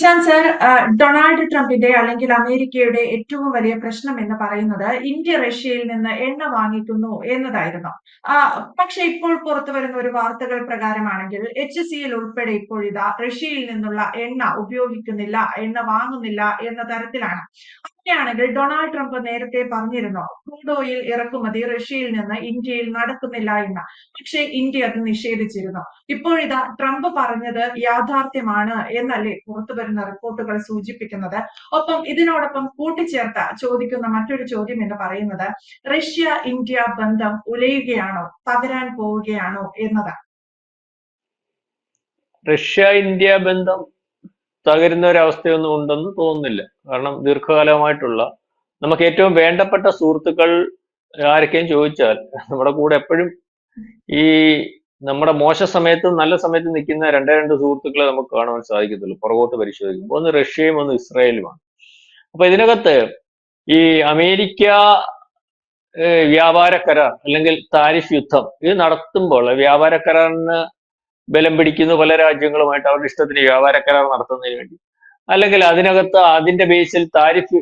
Ishan sir Donald ട്രംപിന്റെ അല്ലെങ്കിൽ അമേരിക്കയുടെ ഏറ്റവും വലിയ പ്രശ്നം എന്ന് പറയുന്നത് ഇന്ത്യ റഷ്യയിൽ നിന്ന് എണ്ണ വാങ്ങിക്കുന്നു എന്നതായിരുന്നു. പക്ഷെ ഇപ്പോൾ പുറത്തു വരുന്ന ഒരു വാർത്തകൾ പ്രകാരമാണെങ്കിൽ എച്ച് സി എൽ ഉൾപ്പെടെ ഇപ്പോൾ ഇതാ റഷ്യയിൽ നിന്നുള്ള എണ്ണ ഉപയോഗിക്കുന്നില്ല എണ്ണ വാങ്ങുന്നില്ല എന്ന തരത്തിലാണ്. അങ്ങനെയാണെങ്കിൽ ഡൊണാൾഡ് ട്രംപ് നേരത്തെ പറഞ്ഞിരുന്നു ക്രൂഡ് ഓയിൽ ഇറക്കുമതി റഷ്യയിൽ നിന്ന് ഇന്ത്യയിൽ നടക്കുന്നില്ല എന്ന്. പക്ഷേ ഇന്ത്യ അത് നിഷേധിച്ചിരുന്നു. ഇപ്പോഴിതാ ട്രംപ് പറഞ്ഞത് യാഥാർത്ഥ്യമാണ് എന്നല്ലേ പുറത്തു വരുന്ന റിപ്പോർട്ടുകൾ സൂചിപ്പിക്കുന്നത്. ഒപ്പം ഇതിനോടൊപ്പം കൂട്ടിച്ചേർത്ത ചോദിക്കുന്ന മറ്റൊരു ചോദ്യം എന്ന് പറയുന്നത് റഷ്യ ഇന്ത്യ ബന്ധം ഉലയുകയാണോ തകരാൻ പോവുകയാണോ എന്നതാണ് റഷ്യ ഇന്ത്യ ബന്ധം തകരുന്ന ഒരു അവസ്ഥയൊന്നും ഉണ്ടെന്ന് തോന്നുന്നില്ല. കാരണം ദീർഘകാലമായിട്ടുള്ള നമുക്ക് ഏറ്റവും വേണ്ടപ്പെട്ട സുഹൃത്തുക്കൾ ആരൊക്കെയും ചോദിച്ചാൽ നമ്മുടെ കൂടെ എപ്പോഴും ഈ നമ്മുടെ മോശ സമയത്തും നല്ല സമയത്തും നിൽക്കുന്ന രണ്ടേ രണ്ട് സുഹൃത്തുക്കളെ നമുക്ക് കാണുവാൻ സാധിക്കത്തുള്ളൂ. പുറകോട്ട് പരിശോധിക്കുമ്പോൾ ഒന്ന് റഷ്യയും ഒന്ന് ഇസ്രായേലുമാണ്. അപ്പൊ ഇതിനകത്ത് ഈ അമേരിക്ക വ്യാപാര കരാർ അല്ലെങ്കിൽ താരിഫ് യുദ്ധം ഇത് നടത്തുമ്പോൾ വ്യാപാര കരാറിന് ബലം പിടിക്കുന്നു പല രാജ്യങ്ങളുമായിട്ട് അവരുടെ ഇഷ്ടത്തിന് വ്യാപാര കരാർ നടത്തുന്നതിന് വേണ്ടി. അല്ലെങ്കിൽ അതിനകത്ത് അതിന്റെ ബേസിൽ താരിഫ്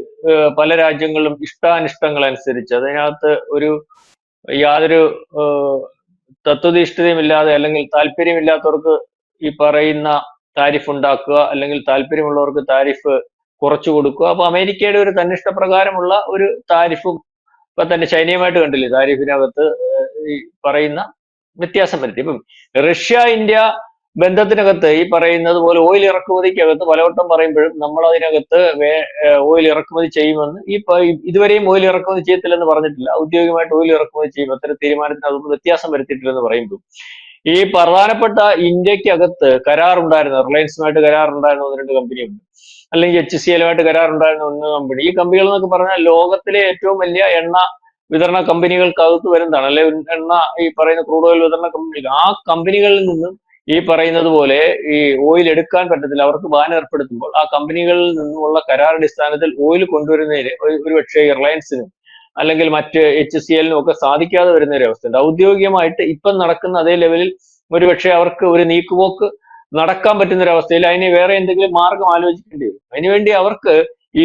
പല രാജ്യങ്ങളും ഇഷ്ടാനിഷ്ടങ്ങൾ അനുസരിച്ച് അതിനകത്ത് ഒരു യാതൊരു തത്വനിഷ്ഠതയുമില്ലാതെ അല്ലെങ്കിൽ താല്പര്യമില്ലാത്തവർക്ക് ഈ പറയുന്ന താരിഫ് ഉണ്ടാക്കുക അല്ലെങ്കിൽ താല്പര്യമുള്ളവർക്ക് താരിഫ് കുറച്ചു കൊടുക്കുക. അപ്പൊ അമേരിക്കയുടെ ഒരു തന്നിഷ്ട പ്രകാരമുള്ള ഒരു താരിഫും ഇപ്പൊ തന്നെ ചൈനയുമായിട്ട് കണ്ടില്ലേ? താരിഫിനകത്ത് ഈ പറയുന്ന വ്യത്യാസം വരുത്തി. ഇപ്പം റഷ്യ ഇന്ത്യ ബന്ധത്തിനകത്ത് ഈ പറയുന്നത് പോലെ ഓയിൽ ഇറക്കുമതിക്കകത്ത് പലവട്ടം പറയുമ്പോഴും നമ്മൾ അതിനകത്ത് ഓയിൽ ഇറക്കുമതി ചെയ്യുമെന്ന് ഈ ഇതുവരെയും ഓയിൽ ഇറക്കുമതി ചെയ്യത്തില്ലെന്ന് പറഞ്ഞിട്ടില്ല. ഔദ്യോഗികമായിട്ട് ഓയിൽ ഇറക്കുമതി ചെയ്യും. അത്തരം തീരുമാനത്തിന് അതൊന്നും വ്യത്യാസം വരുത്തിയിട്ടില്ലെന്ന് പറയുമ്പോൾ ഈ പ്രധാനപ്പെട്ട ഇന്ത്യക്കകത്ത് കരാറുണ്ടായിരുന്ന. റിലയൻസുമായിട്ട് കരാറുണ്ടായിരുന്ന ഒന്ന് രണ്ട് കമ്പനിയുണ്ട് അല്ലെങ്കിൽ എച്ച് സി എല്ലുമായിട്ട് കരാറുണ്ടായിരുന്ന ഒന്ന് കമ്പനി ഈ കമ്പനികൾ എന്നൊക്കെ പറഞ്ഞാൽ ലോകത്തിലെ ഏറ്റവും വലിയ എണ്ണ വിതരണ കമ്പനികൾക്കകത്ത് വരുന്നതാണ്. അല്ലെ എണ്ണ ഈ പറയുന്ന ക്രൂഡ് ഓയിൽ വിതരണ കമ്പനികൾ ആ കമ്പനികളിൽ നിന്നും ഈ പറയുന്നത് പോലെ ഈ ഓയിൽ എടുക്കാൻ പറ്റത്തില്ല. അവർക്ക് ബാൻ ഏർപ്പെടുത്തുമ്പോൾ ആ കമ്പനികളിൽ നിന്നുമുള്ള കരാറടിസ്ഥാനത്തിൽ ഓയിൽ കൊണ്ടുവരുന്നതിന് ഒരു പക്ഷേ റിലയൻസിനും അല്ലെങ്കിൽ മറ്റ് എച്ച് സി എല്ലിനും ഒക്കെ സാധിക്കാതെ വരുന്ന ഒരു അവസ്ഥയുണ്ട്. ഔദ്യോഗികമായിട്ട് ഇപ്പം നടക്കുന്ന അതേ ലെവലിൽ ഒരുപക്ഷെ അവർക്ക് ഒരു നീക്കുപോക്ക് നടക്കാൻ പറ്റുന്ന ഒരു അവസ്ഥയിൽ അതിന് വേറെ എന്തെങ്കിലും മാർഗം ആലോചിക്കേണ്ടി വരും. അതിനുവേണ്ടി അവർക്ക് ഈ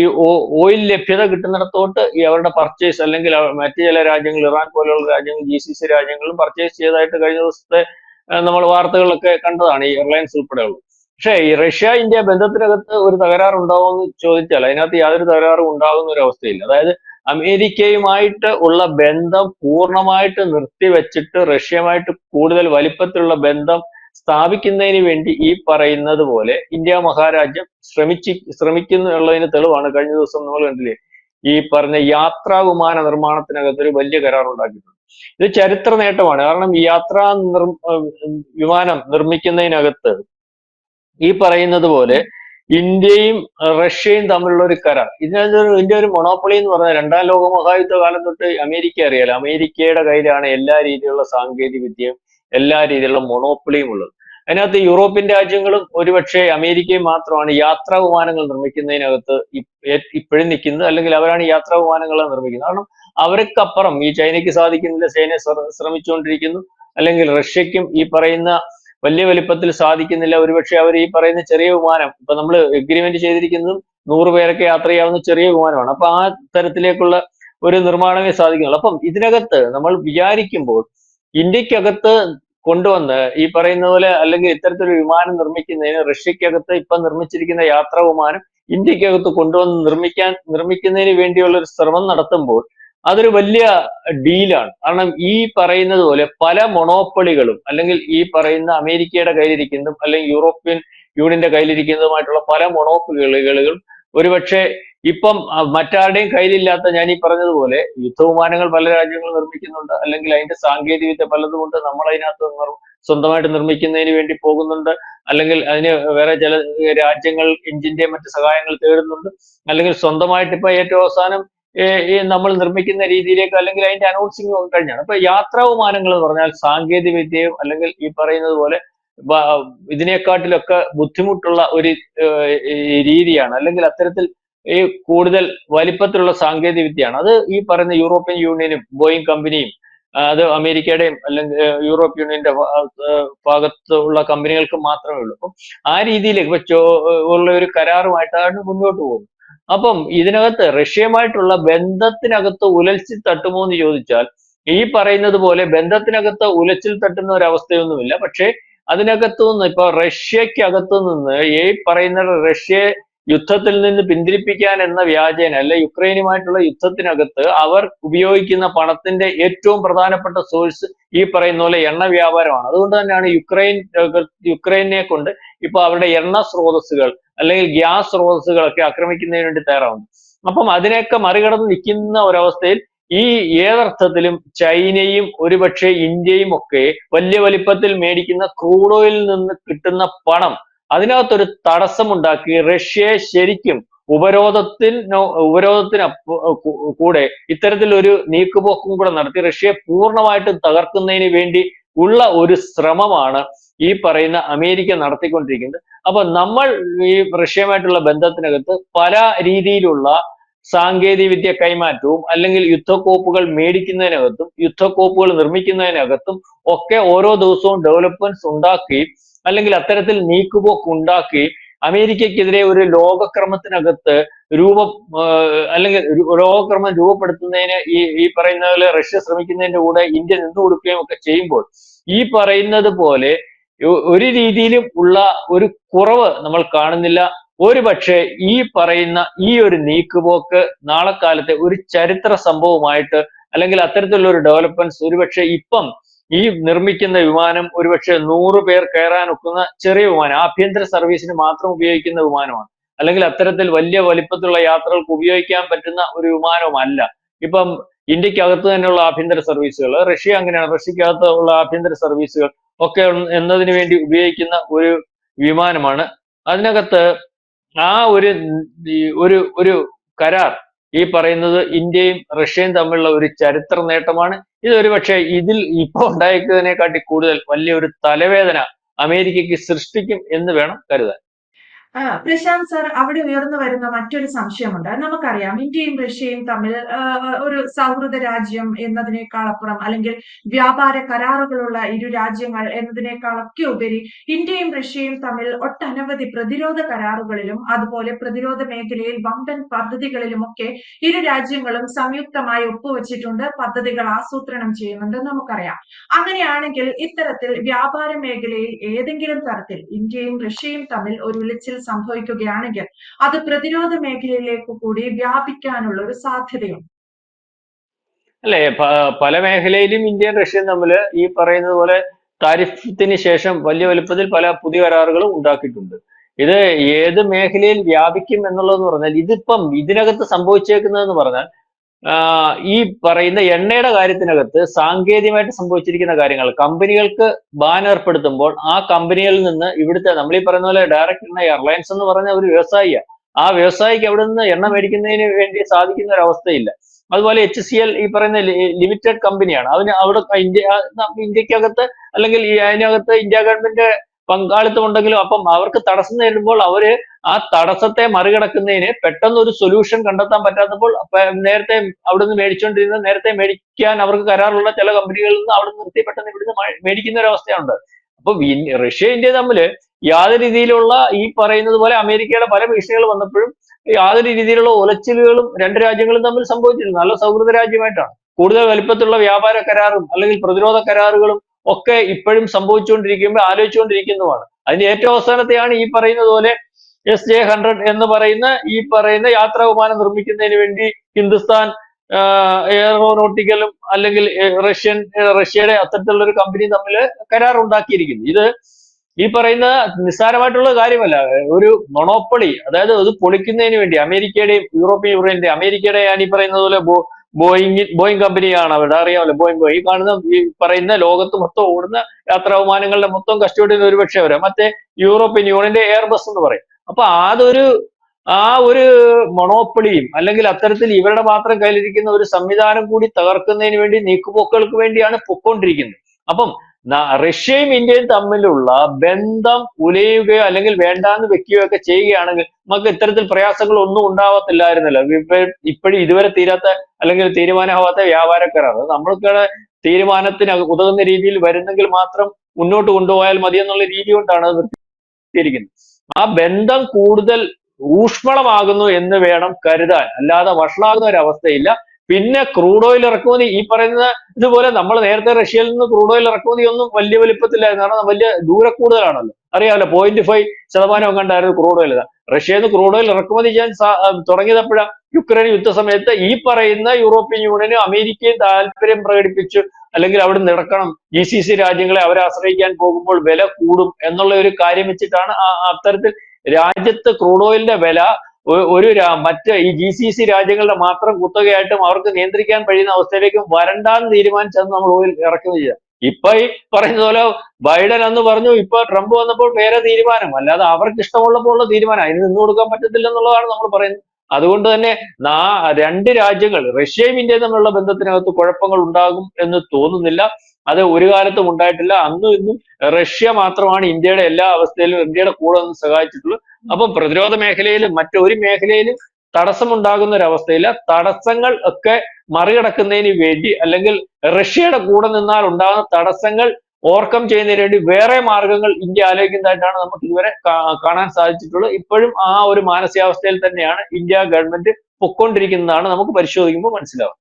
ഓയിൽ ലഭ്യത കിട്ടുന്നിടത്തോട്ട് ഈ അവരുടെ പർച്ചേസ് അല്ലെങ്കിൽ മറ്റു ചില രാജ്യങ്ങൾ ഇറാൻ പോലെയുള്ള രാജ്യങ്ങൾ ജി സി സി രാജ്യങ്ങളും പർച്ചേസ് ചെയ്തതായിട്ട് കഴിഞ്ഞ ദിവസത്തെ നമ്മൾ വാർത്തകളൊക്കെ കണ്ടതാണ് ഈ റിലയൻസ് ഉൾപ്പെടെയുള്ളത് പക്ഷേ ഈ റഷ്യ ഇന്ത്യ ബന്ധത്തിനകത്ത് ഒരു തകരാറുണ്ടാവുമെന്ന് ചോദിച്ചാൽ അതിനകത്ത് യാതൊരു തകരാറും ഉണ്ടാകുന്ന ഒരു അവസ്ഥയില്ല. അതായത് അമേരിക്കയുമായിട്ട് ഉള്ള ബന്ധം പൂർണമായിട്ട് നിർത്തിവെച്ചിട്ട് റഷ്യയുമായിട്ട് കൂടുതൽ വലിപ്പത്തിലുള്ള ബന്ധം സ്ഥാപിക്കുന്നതിന് വേണ്ടി ഈ പറയുന്നത് പോലെ ഇന്ത്യ മഹാരാജ്യം ശ്രമിച്ചു ശ്രമിക്കുന്നു എന്നുള്ളതിന് തെളിവാണ്. കഴിഞ്ഞ ദിവസം നമ്മൾ കണ്ടില്ലേ? ഈ പറഞ്ഞ യാത്രാ വിമാന നിർമ്മാണത്തിനകത്ത് ഒരു വലിയ കരാർ ഉണ്ടാക്കിയിട്ടുണ്ട്. ഇത് ചരിത്ര നേട്ടമാണ്. കാരണം യാത്രാ നിർ വിമാനം നിർമ്മിക്കുന്നതിനകത്ത് ഈ പറയുന്നത് പോലെ ഇന്ത്യയും റഷ്യയും തമ്മിലുള്ള ഒരു കരാർ. ഇതിനകത്ത് ഇന്ത്യ ഒരു മൊണോപ്പൊളി എന്ന് പറഞ്ഞാൽ രണ്ടാം ലോക മഹായുദ്ധ കാലം തൊട്ട് അമേരിക്ക അറിയാലോ. അമേരിക്കയുടെ കയ്യിലാണ് എല്ലാ രീതിയിലുള്ള സാങ്കേതിക വിദ്യയും എല്ലാ രീതിയിലുള്ള മൊണോപ്പൊളിയും ഉള്ളത്. അതിനകത്ത് യൂറോപ്യൻ രാജ്യങ്ങളും ഒരുപക്ഷെ അമേരിക്കയും മാത്രമാണ് യാത്രാ വിമാനങ്ങൾ നിർമ്മിക്കുന്നതിനകത്ത് ഇപ്പോഴും നിൽക്കുന്നത്. അല്ലെങ്കിൽ അവരാണ് യാത്രാ വിമാനങ്ങൾ നിർമ്മിക്കുന്നത്. കാരണം അവർക്കപ്പുറം ഈ ചൈനയ്ക്ക് സാധിക്കുന്നില്ല. ചൈന ശ്രമിച്ചുകൊണ്ടിരിക്കുന്നു. അല്ലെങ്കിൽ റഷ്യക്കും ഈ പറയുന്ന വലിയ വലിപ്പത്തിൽ സാധിക്കുന്നില്ല. ഒരുപക്ഷെ അവർ ഈ പറയുന്ന ചെറിയ വിമാനം ഇപ്പൊ നമ്മൾ എഗ്രിമെന്റ് ചെയ്തിരിക്കുന്നതും നൂറ് പേരൊക്കെ യാത്ര ചെയ്യാവുന്ന ചെറിയ വിമാനമാണ്. അപ്പൊ ആ തരത്തിലേക്കുള്ള ഒരു നിർമ്മാണമേ സാധിക്കുന്നുള്ളൂ. അപ്പം ഇതിനകത്ത് നമ്മൾ വിചാരിക്കുമ്പോൾ ഇന്ത്യക്കകത്ത് കൊണ്ടുവന്ന് ഈ പറയുന്ന പോലെ അല്ലെങ്കിൽ ഇത്തരത്തിലൊരു വിമാനം നിർമ്മിക്കുന്നതിന് റഷ്യക്കകത്ത് ഇപ്പൊ നിർമ്മിച്ചിരിക്കുന്ന യാത്രാ വിമാനം ഇന്ത്യക്കകത്ത് കൊണ്ടുവന്ന് നിർമ്മിക്കാൻ നിർമ്മിക്കുന്നതിന് വേണ്ടിയുള്ള ഒരു ശ്രമം നടത്തുമ്പോൾ അതൊരു വലിയ ഡീലാണ്. കാരണം ഈ പറയുന്നത് പോലെ പല മൊണോപ്പൊളികളും അല്ലെങ്കിൽ ഈ പറയുന്ന അമേരിക്കയുടെ കയ്യിലിരിക്കുന്നതും അല്ലെങ്കിൽ യൂറോപ്യൻ യൂണിയന്റെ കയ്യിലിരിക്കുന്നതുമായിട്ടുള്ള പല മൊണോപ്പൊളികളും ഒരുപക്ഷെ ഇപ്പം മറ്റാരുടെയും കയ്യിലില്ലാത്ത ഞാൻ ഈ പറഞ്ഞതുപോലെ യുദ്ധവിമാനങ്ങൾ പല രാജ്യങ്ങളും നിർമ്മിക്കുന്നുണ്ട്. അല്ലെങ്കിൽ അതിന്റെ സാങ്കേതിക വിദ്യ പലതുകൊണ്ട് നമ്മൾ അതിനകത്ത് സ്വന്തമായിട്ട് നിർമ്മിക്കുന്നതിന് വേണ്ടി പോകുന്നുണ്ട്. അല്ലെങ്കിൽ അതിന് വേറെ ചില രാജ്യങ്ങൾ എഞ്ചിന്റെ മറ്റ് സഹായങ്ങൾ തേടുന്നുണ്ട്. അല്ലെങ്കിൽ സ്വന്തമായിട്ട് ഇപ്പൊ ഏറ്റവും അവസാനം ഈ നമ്മൾ നിർമ്മിക്കുന്ന രീതിയിലേക്ക് അല്ലെങ്കിൽ അതിന്റെ അനൗൺസിങ് കഴിഞ്ഞാണ്. അപ്പൊ യാത്രാ വിമാനങ്ങൾ എന്ന് പറഞ്ഞാൽ സാങ്കേതിക വിദ്യയും അല്ലെങ്കിൽ ഈ പറയുന്നത് പോലെ ഇതിനെക്കാട്ടിലൊക്കെ ബുദ്ധിമുട്ടുള്ള ഒരു രീതിയാണ്. അല്ലെങ്കിൽ അത്തരത്തിൽ ഈ കൂടുതൽ വലിപ്പത്തിലുള്ള സാങ്കേതിക വിദ്യയാണ്. അത് ഈ പറയുന്ന യൂറോപ്യൻ യൂണിയനും ബോയിങ് കമ്പനിയും അത് അമേരിക്കയുടെയും അല്ലെങ്കിൽ യൂറോപ്യൻ യൂണിയന്റെ ഭാഗത്തുള്ള കമ്പനികൾക്ക് മാത്രമേ ഉള്ളൂ. അപ്പം ആ രീതിയിലേക്ക് ഇപ്പൊ ഉള്ള ഒരു കരാറുമായിട്ടാണ് മുന്നോട്ട് പോകുന്നത് അപ്പം ഇതിനകത്ത് റഷ്യയുമായിട്ടുള്ള ബന്ധത്തിനകത്ത് ഉലച്ചിൽ തട്ടുമോ എന്ന് ചോദിച്ചാൽ ഈ പറയുന്നത് പോലെ ബന്ധത്തിനകത്ത് ഉലച്ചിൽ തട്ടുന്ന ഒരു അവസ്ഥയൊന്നുമില്ല പക്ഷേ അതിനകത്തു നിന്ന് ഇപ്പൊ റഷ്യക്കകത്തു നിന്ന് ഈ പറയുന്ന റഷ്യയെ യുദ്ധത്തിൽ നിന്ന് പിന്തിരിപ്പിക്കാൻ എന്ന വ്യാജേന അല്ലെ യുക്രൈനുമായിട്ടുള്ള യുദ്ധത്തിനകത്ത് അവർ ഉപയോഗിക്കുന്ന പണത്തിന്റെ ഏറ്റവും പ്രധാനപ്പെട്ട സോഴ്സ് ഈ പറയുന്ന പോലെ എണ്ണ വ്യാപാരമാണ്. അതുകൊണ്ട് തന്നെയാണ് യുക്രൈൻ യുക്രൈനെ കൊണ്ട് ഇപ്പൊ അവരുടെ എണ്ണ സ്രോതസ്സുകൾ അല്ലെങ്കിൽ ഗ്യാസ് സ്രോതസ്സുകളൊക്കെ ആക്രമിക്കുന്നതിന് വേണ്ടി തയ്യാറാവുന്നത് അപ്പം അതിനെയൊക്കെ മറികടന്ന് നിൽക്കുന്ന ഒരവസ്ഥയിൽ ഈ ഏതർത്ഥത്തിലും ചൈനയും ഒരുപക്ഷെ ഇന്ത്യയും ഒക്കെ വലിയ വലിപ്പത്തിൽ മേടിക്കുന്ന ക്രൂഡ് ഓയിലിൽ നിന്ന് കിട്ടുന്ന പണം അതിനകത്തൊരു തടസ്സമുണ്ടാക്കി റഷ്യയെ ശരിക്കും ഉപരോധത്തിന് ഉപരോധത്തിന് കൂടെ ഇത്തരത്തിൽ ഇത്തരത്തിലൊരു നീക്കുപോക്കും കൂടെ നടത്തി റഷ്യയെ പൂർണമായിട്ടും തകർക്കുന്നതിന് വേണ്ടി ഉള്ള ഒരു ശ്രമമാണ് ഈ പറയുന്ന അമേരിക്ക നടത്തിക്കൊണ്ടിരിക്കുന്നത്. അപ്പൊ നമ്മൾ ഈ റഷ്യയുമായിട്ടുള്ള ബന്ധത്തിനകത്ത് പല രീതിയിലുള്ള സാങ്കേതിക വിദ്യ കൈമാറ്റവും അല്ലെങ്കിൽ യുദ്ധക്കോപ്പുകൾ മേടിക്കുന്നതിനകത്തും യുദ്ധക്കോപ്പുകൾ നിർമ്മിക്കുന്നതിനകത്തും ഒക്കെ ഓരോ ദിവസവും ഡെവലപ്മെന്റ്സ് ഉണ്ടാക്കി അല്ലെങ്കിൽ അത്തരത്തിൽ നീക്കുപോക്ക് ഉണ്ടാക്കി അമേരിക്കക്കെതിരെ ഒരു ലോകക്രമത്തിനകത്ത് രൂപം അല്ലെങ്കിൽ ലോകക്രമം രൂപപ്പെടുത്തുന്നതിന് ഈ ഈ പറയുന്ന പോലെ റഷ്യ ശ്രമിക്കുന്നതിന്റെ കൂടെ ഇന്ത്യ നിന്നു കൊടുക്കുകയും ഒക്കെ ചെയ്യുമ്പോൾ ഈ പറയുന്നത് പോലെ ഒരു രീതിയിലും ഉള്ള ഒരു കുറവ് നമ്മൾ കാണുന്നില്ല. ഒരു പക്ഷേ ഈ പറയുന്ന ഈ ഒരു നീക്കുപോക്ക് നാളെ കാലത്തെ ഒരു ചരിത്ര സംഭവമായിട്ട് അല്ലെങ്കിൽ അത്തരത്തിലുള്ള ഒരു ഡെവലപ്മെന്റ്സ് ഒരുപക്ഷെ ഇപ്പം ഈ നിർമ്മിക്കുന്ന വിമാനം ഒരുപക്ഷെ നൂറ് പേർ കയറാൻ ഒക്കുന്ന ചെറിയ വിമാനം ആഭ്യന്തര സർവീസിന് മാത്രം ഉപയോഗിക്കുന്ന വിമാനമാണ്. അല്ലെങ്കിൽ അത്തരത്തിൽ വലിയ വലിപ്പത്തിലുള്ള യാത്രകൾക്ക് ഉപയോഗിക്കാൻ പറ്റുന്ന ഒരു വിമാനവുമല്ല. ഇപ്പം ഇന്ത്യക്കകത്ത് തന്നെയുള്ള ആഭ്യന്തര സർവീസുകൾ റഷ്യ അങ്ങനെയാണ്. റഷ്യക്കകത്ത് ഉള്ള ആഭ്യന്തര സർവീസുകൾ ഒക്കെ എന്നതിന് വേണ്ടി ഉപയോഗിക്കുന്ന ഒരു വിമാനമാണ്. അതിനകത്ത് ആ ഒരു ഒരു ഒരു കരാർ ഈ പറയുന്നത് ഇന്ത്യയും റഷ്യയും തമ്മിലുള്ള ഒരു ചരിത്ര നേട്ടമാണ്. ഇത് ഒരുപക്ഷെ ഇതിൽ ഇപ്പോൾ ഉണ്ടായിരിക്കുന്നതിനെക്കാട്ടി കൂടുതൽ വലിയൊരു തലവേദന അമേരിക്കയ്ക്ക് സൃഷ്ടിക്കും എന്ന് വേണം കരുതാൻ. ആ, പ്രശാന്ത് സാർ അവിടെ ഉയർന്നു വരുന്ന മറ്റൊരു സംശയമുണ്ട്. നമുക്കറിയാം. ഇന്ത്യയും റഷ്യയും തമ്മിൽ ഒരു സൗഹൃദ രാജ്യം എന്നതിനേക്കാൾ അപ്പുറം അല്ലെങ്കിൽ വ്യാപാര കരാറുകളുള്ള ഇരു രാജ്യങ്ങൾ എന്നതിനേക്കാളൊക്കെ ഉപരി ഇന്ത്യയും റഷ്യയും തമ്മിൽ ഒട്ടനവധി പ്രതിരോധ കരാറുകളിലും അതുപോലെ പ്രതിരോധ മേഖലയിൽ വമ്പൻ പദ്ധതികളിലുമൊക്കെ ഇരു രാജ്യങ്ങളും സംയുക്തമായി ഒപ്പുവെച്ചിട്ടുണ്ട് പദ്ധതികൾ ആസൂത്രണം ചെയ്യുന്നുണ്ട് നമുക്കറിയാം. അങ്ങനെയാണെങ്കിൽ ഇത്തരത്തിൽ വ്യാപാര മേഖലയിൽ ഏതെങ്കിലും തരത്തിൽ ഇന്ത്യയും റഷ്യയും തമ്മിൽ ഒരു ഉലച്ചിൽ സംഭവിക്കുകയാണെങ്കിൽ അത് പ്രതിരോധ മേഖലയിലേക്ക് കൂടി വ്യാപിക്കാനുള്ള ഒരു സാധ്യതയുണ്ട്. അല്ലെ പല മേഖലയിലും ഇന്ത്യയും റഷ്യയും തമ്മിൽ ഈ പറയുന്നത് പോലെ താരിഫത്തിന് ശേഷം വലിയ വലുപ്പത്തിൽ പല പുതിയ കരാറുകളും ഉണ്ടാക്കിയിട്ടുണ്ട്. ഇത് ഏത് മേഖലയിൽ വ്യാപിക്കും എന്നുള്ളതെന്ന് പറഞ്ഞാൽ ഇതിപ്പം ഇതിനകത്ത് സംഭവിച്ചേക്കുന്നതെന്ന് പറഞ്ഞാൽ ഈ പറയുന്ന എണ്ണയുടെ കാര്യത്തിനകത്ത് സാങ്കേതികമായിട്ട് സംഭവിച്ചിരിക്കുന്ന കാര്യങ്ങൾ. കമ്പനികൾക്ക് ബാൻ ഏർപ്പെടുത്തുമ്പോൾ ആ കമ്പനികളിൽ നിന്ന് ഇവിടുത്തെ നമ്മൾ ഈ പറയുന്ന പോലെ ഡയറക്റ്റ് എണ്ണ എയർലൈൻസ് എന്ന് പറഞ്ഞ ഒരു വ്യവസായിയാണ് ആ വ്യവസായിക്ക് അവിടെ നിന്ന് എണ്ണ മേടിക്കുന്നതിന് വേണ്ടി സാധിക്കുന്ന ഒരു അവസ്ഥയില്ല അതുപോലെ എച്ച് സി എൽ ഈ പറയുന്ന ലിമിറ്റഡ് കമ്പനിയാണ്. അതിന് അവിടെ ഇന്ത്യ ഇന്ത്യക്കകത്ത് അല്ലെങ്കിൽ ഈ അതിനകത്ത് ഇന്ത്യ ഗവൺമെന്റ് പങ്കാളിത്തം ഉണ്ടെങ്കിലും അപ്പം അവർക്ക് തടസ്സം നേരിടുമ്പോൾ അവർ ആ തടസ്സത്തെ മറികടക്കുന്നതിന് പെട്ടെന്ന് ഒരു സൊല്യൂഷൻ കണ്ടെത്താൻ പറ്റാത്തപ്പോൾ നേരത്തെ അവിടുന്ന് മേടിച്ചുകൊണ്ടിരുന്ന നേരത്തെ മേടിക്കാൻ അവർക്ക് കരാറുള്ള ചില കമ്പനികളിൽ നിന്ന് അവിടെ നിർത്തി പെട്ടെന്ന് ഇവിടുന്ന് മേടിക്കുന്ന ഒരു അപ്പൊ റഷ്യ ഇന്ത്യ തമ്മിൽ യാതൊരു രീതിയിലുള്ള ഈ പറയുന്നത് പോലെ അമേരിക്കയുടെ പല ഭീഷണികൾ വന്നപ്പോഴും യാതൊരു രീതിയിലുള്ള ഒലച്ചിലുകളും രണ്ട് രാജ്യങ്ങളും തമ്മിൽ സംഭവിച്ചിരുന്നു നല്ല സൗഹൃദ രാജ്യമായിട്ടാണ്. കൂടുതൽ വലിപ്പത്തിലുള്ള വ്യാപാര കരാറും അല്ലെങ്കിൽ പ്രതിരോധ കരാറുകളും ഒക്കെ ഇപ്പോഴും സംഭവിച്ചുകൊണ്ടിരിക്കുമ്പോൾ ആലോചിച്ചുകൊണ്ടിരിക്കുന്നതുമാണ് അതിന് ഏറ്റവും അവസാനത്തെയാണ് ഈ പറയുന്നത് പോലെ എസ് ജെ ഹൺഡ്രഡ് എന്ന് പറയുന്ന ഈ പറയുന്ന യാത്രാ വിമാനം നിർമ്മിക്കുന്നതിന് വേണ്ടി ഹിന്ദുസ്ഥാൻ എയറോനോട്ടിക്കലും അല്ലെങ്കിൽ റഷ്യൻ റഷ്യയുടെ അത്തരത്തിലുള്ള ഒരു കമ്പനി തമ്മിൽ കരാർ ഉണ്ടാക്കിയിരിക്കുന്നു ഇത് ഈ പറയുന്ന നിസ്സാരമായിട്ടുള്ള കാര്യമല്ല. ഒരു മൊണോപ്പൊളി അതായത് അത് പൊളിക്കുന്നതിന് വേണ്ടി അമേരിക്കയുടെയും യൂറോപ്യൻ യൂണിയന്റെ അമേരിക്കയുടെ ഞാൻ ഈ പറയുന്നത് പോലെ ബോയിങ് ബോയിങ് കമ്പനിയാണ് അവിടെ. അറിയാമല്ലോ ബോയിങ് ബോയി ഈ കാണുന്ന ഈ പറയുന്ന ലോകത്ത് മൊത്തം ഓടുന്ന യാത്രാ വിമാനങ്ങളുടെ മൊത്തം കസ്റ്റഡിയിൽ ഒരുപക്ഷെ വരാം. മറ്റേ യൂറോപ്യൻ യൂണിയന്റെ എയർ ബസ് എന്ന് പറയും. അപ്പൊ അതൊരു ആ ഒരു മൊണോപ്പൊളിയും അല്ലെങ്കിൽ അത്തരത്തിൽ ഇവരുടെ മാത്രം കയ്യിലിരിക്കുന്ന ഒരു സംവിധാനം കൂടി തകർക്കുന്നതിന് വേണ്ടി നീക്കുപോക്കുകൾക്ക് വേണ്ടിയാണ് പൊക്കോണ്ടിരിക്കുന്നത്. അപ്പം റഷ്യയും ഇന്ത്യയും തമ്മിലുള്ള ബന്ധം ഉലയുകയോ അല്ലെങ്കിൽ വേണ്ടാന്ന് വെക്കുകയോ ഒക്കെ ചെയ്യുകയാണെങ്കിൽ നമുക്ക് ഇത്തരത്തിൽ പ്രയാസങ്ങൾ ഒന്നും ഉണ്ടാവത്തില്ലായിരുന്നല്ലോ. ഇപ്പൊ ഇപ്പോഴും ഇതുവരെ തീരാത്ത അല്ലെങ്കിൽ തീരുമാനമാവാത്ത വ്യാപാര കരാർ നമ്മൾക്ക് തീരുമാനത്തിന് ഉതകുന്ന രീതിയിൽ വരുന്നെങ്കിൽ മാത്രം മുന്നോട്ട് കൊണ്ടുപോയാൽ മതി എന്നുള്ള രീതി കൊണ്ടാണ് നിർത്തിയിരിക്കുന്നത് ആ ബന്ധം കൂടുതൽ ഊഷ്മളമാകുന്നു എന്ന് വേണം കരുതാൻ. അല്ലാതെ വഷളാകുന്ന ഒരു അവസ്ഥയില്ല പിന്നെ ക്രൂഡ് ഓയിൽ ഇറക്കുമതി. ഈ പറയുന്ന ഇതുപോലെ നമ്മൾ നേരത്തെ റഷ്യയിൽ നിന്ന് ക്രൂഡ് ഓയിൽ ഇറക്കുമതി ഒന്നും വലിയ വലിപ്പത്തിലായിരുന്നു കാരണം വലിയ ദൂരെ കൂടുതലാണല്ലോ. അറിയാമല്ലോ പോയിന്റ് ഫൈവ് ശതമാനം കണ്ടായിരുന്നു ക്രൂഡ് ഓയിൽ റഷ്യയിൽ നിന്ന് ക്രൂഡ് ഓയിൽ ഇറക്കുമതി ചെയ്യാൻ തുടങ്ങിയപ്പോഴാണ് യുക്രൈൻ യുദ്ധ സമയത്ത് ഈ പറയുന്ന യൂറോപ്യൻ യൂണിയനും അമേരിക്കയും താല്പര്യം പ്രകടിപ്പിച്ചു. അല്ലെങ്കിൽ അവിടെ നടക്കണം ജി സി സി രാജ്യങ്ങളെ അവരെ ആശ്രയിക്കാൻ പോകുമ്പോൾ വില കൂടും എന്നുള്ള ഒരു കാര്യം വെച്ചിട്ടാണ് അത്തരത്തിൽ രാജ്യത്ത് ക്രൂഡ് ഓയിലിന്റെ വില ഒരു മറ്റ് ഈ ജി സി സി രാജ്യങ്ങളുടെ മാത്രം കുത്തകയായിട്ടും അവർക്ക് നിയന്ത്രിക്കാൻ കഴിയുന്ന അവസ്ഥയിലേക്കും വരണ്ടാന്ന് തീരുമാനിച്ചെന്ന് നമ്മൾ ഓയിൽ ചെയ്യാം ഇപ്പൊ ഈ പറയുന്ന പോലെ ബൈഡൻ എന്ന് പറഞ്ഞു ഇപ്പൊ ട്രംപ് വന്നപ്പോൾ വേറെ തീരുമാനം. അല്ലാതെ അവർക്ക് ഇഷ്ടമുള്ളപ്പോൾ ഉള്ള തീരുമാനം. അതിന് നിന്ന് കൊടുക്കാൻ പറ്റത്തില്ല എന്നുള്ളതാണ് നമ്മൾ പറയുന്നത്. അതുകൊണ്ട് തന്നെ നാ രണ്ട് രാജ്യങ്ങൾ റഷ്യയും ഇന്ത്യയും തമ്മിലുള്ള ബന്ധത്തിനകത്ത് കുഴപ്പങ്ങൾ ഉണ്ടാകും എന്ന് തോന്നുന്നില്ല. അത് ഒരു കാലത്തും ഉണ്ടായിട്ടില്ല. അന്നും ഇന്നും റഷ്യ മാത്രമാണ് ഇന്ത്യയുടെ എല്ലാ അവസ്ഥയിലും ഇന്ത്യയുടെ കൂടെ നിന്ന് സഹായിച്ചിട്ടുള്ളത്. അപ്പൊ പ്രതിരോധ മേഖലയിലും മറ്റൊരു മേഖലയിലും തടസ്സമുണ്ടാകുന്ന ഒരു അവസ്ഥയില്ല തടസ്സങ്ങൾ ഒക്കെ മറികടക്കുന്നതിന് വേണ്ടി അല്ലെങ്കിൽ റഷ്യയുടെ കൂടെ നിന്നാൽ ഉണ്ടാകുന്ന തടസ്സങ്ങൾ ഓവർകം ചെയ്യുന്നതിന് വേണ്ടി വേറെ മാർഗങ്ങൾ ഇന്ത്യ ആലോചിക്കുന്നതായിട്ടാണ് നമുക്ക് ഇതുവരെ കാണാൻ സാധിച്ചിട്ടുള്ളത്. ഇപ്പോഴും ആ ഒരു മാനസികാവസ്ഥയിൽ തന്നെയാണ് ഇന്ത്യ ഗവൺമെന്റ് പൊക്കൊണ്ടിരിക്കുന്നതാണ് നമുക്ക് പരിശോധിക്കുമ്പോൾ മനസ്സിലാവും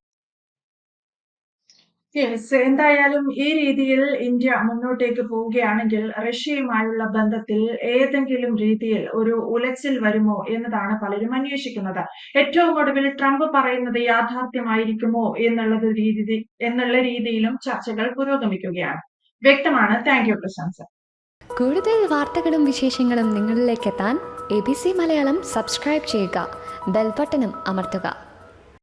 യെസ് എന്തായാലും ഈ രീതിയിൽ ഇന്ത്യ മുന്നോട്ടേക്ക് പോവുകയാണെങ്കിൽ റഷ്യയുമായുള്ള ബന്ധത്തിൽ ഏതെങ്കിലും രീതിയിൽ ഒരു ഉലച്ചിൽ വരുമോ എന്നതാണ് പലരും അന്വേഷിക്കുന്നത്. ഏറ്റവും ഒടുവിൽ ട്രംപ് പറയുന്നത് യാഥാർത്ഥ്യമായിരിക്കുമോ എന്നുള്ളത് രീതി എന്നുള്ള രീതിയിലും ചർച്ചകൾ പുരോഗമിക്കുകയാണ്. വ്യക്തമാണ്. താങ്ക് യു പ്രശംസ. കൂടുതൽ വാർത്തകളും വിശേഷങ്ങളും നിങ്ങളിലേക്ക് എത്താൻ A B C Malayalam subscribe ചെയ്യുക. ബെൽബട്ടനും അമർത്തുക.